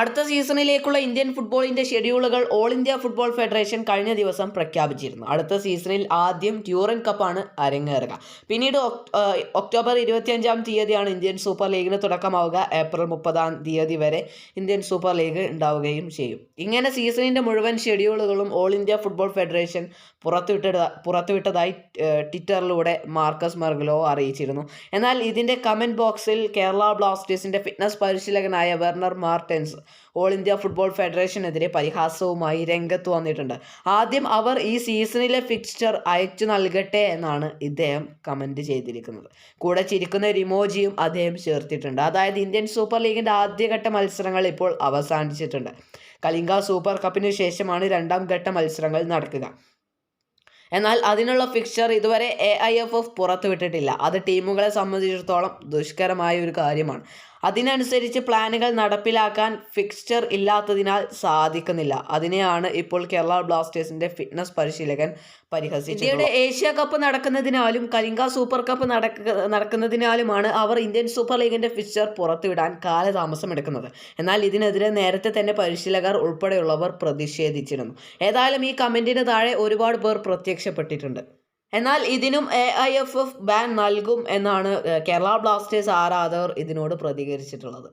അടുത്ത സീസണിലേക്കുള്ള ഇന്ത്യൻ ഫുട്ബോളിന്റെ ഷെഡ്യൂളുകൾ ഓൾ ഇന്ത്യ ഫുട്ബോൾ ഫെഡറേഷൻ കഴിഞ്ഞ ദിവസം പ്രഖ്യാപിച്ചിരുന്നു. അടുത്ത സീസണിൽ ആദ്യം ട്യൂറൻ കപ്പാണ് അരങ്ങേറുക. പിന്നീട് ഒക്ടോബർ ഇരുപത്തിയഞ്ചാം തീയതിയാണ് ഇന്ത്യൻ സൂപ്പർ ലീഗിന് തുടക്കമാവുക. ഏപ്രിൽ മുപ്പതാം തീയതി വരെ ഇന്ത്യൻ സൂപ്പർ ലീഗ് ഉണ്ടാവുകയും ചെയ്യും. ഇങ്ങനെ സീസണിന്റെ മുഴുവൻ ഷെഡ്യൂളുകളും ഓൾ ഇന്ത്യ ഫുട്ബോൾ ഫെഡറേഷൻ പുറത്തുവിട്ട പുറത്തുവിട്ടതായി ട്വിറ്ററിലൂടെ മാർക്കസ് മെർഗലോ അറിയിച്ചിരുന്നു. എന്നാൽ ഇതിന്റെ കമന്റ് ബോക്സിൽ കേരള ബ്ലാസ്റ്റേഴ്സിന്റെ ഫിറ്റ്നസ് പരിശീലകനായ Werner Martens all India football ഫെഡറേഷനെതിരെ പരിഹാസവുമായി രംഗത്ത് വന്നിട്ടുണ്ട്. ആദ്യം അവർ ഈ സീസണിലെ ഫിക്സ്ചർ അയച്ചു നൽകട്ടെ എന്നാണ് ഇദ്ദേഹം കമന്റ് ചെയ്തിരിക്കുന്നത്. കൂടെ ചിരിക്കുന്ന ഒരു ഇമോജിയും അദ്ദേഹം ചേർത്തിട്ടുണ്ട്. അതായത് ഇന്ത്യൻ സൂപ്പർ ലീഗിന്റെ ആദ്യഘട്ട മത്സരങ്ങൾ ഇപ്പോൾ അവസാനിച്ചിട്ടുണ്ട്. കലിംഗ സൂപ്പർ കപ്പിന് ശേഷമാണ് രണ്ടാം ഘട്ട മത്സരങ്ങൾ നടക്കുക. എന്നാൽ അതിനുള്ള ഫിക്സ്ചർ ഇതുവരെ എ ഐ എഫ് എഫ് പുറത്തുവിട്ടിട്ടില്ല. അത് ടീമുകളെ സംബന്ധിച്ചിടത്തോളം ദുഷ്കരമായ ഒരു കാര്യമാണ്. അതിനനുസരിച്ച് പ്ലാനുകൾ നടപ്പിലാക്കാൻ ഫിക്സ്ചർ ഇല്ലാത്തതിനാൽ സാധിക്കുന്നില്ല. അതിനെയാണ് ഇപ്പോൾ കേരള ബ്ലാസ്റ്റേഴ്സിന്റെ ഫിറ്റ്നസ് പരിശീലകൻ പരിഹസിച്ചത് ഇന്ത്യയുടെ ഏഷ്യ കപ്പ് നടക്കുന്നതിനാലും കലിംഗ സൂപ്പർ കപ്പ് നടക്ക നടക്കുന്നതിനാലുമാണ് അവർ ഇന്ത്യൻ സൂപ്പർ ലീഗിന്റെ ഫിക്സ്ചർ പുറത്തുവിടാൻ കാലതാമസം എടുക്കുന്നത്. എന്നാൽ ഇതിനെതിരെ നേരത്തെ തന്നെ പരിശീലകർ ഉൾപ്പെടെയുള്ളവർ പ്രതിഷേധിച്ചിരുന്നു. ഏതായാലും ഈ കമന്റിന് താഴെ ഒരുപാട് പേർ പ്രത്യക്ഷപ്പെട്ടിട്ടുണ്ട്. എന്നാൽ ഇതിനും A I F F ban നൽകും എന്നാണ് കേരള ബ്ലാസ്റ്റേഴ്സ് ആരാധകർ ഇതിനോട് പ്രതികരിച്ചിട്ടുള്ളത്.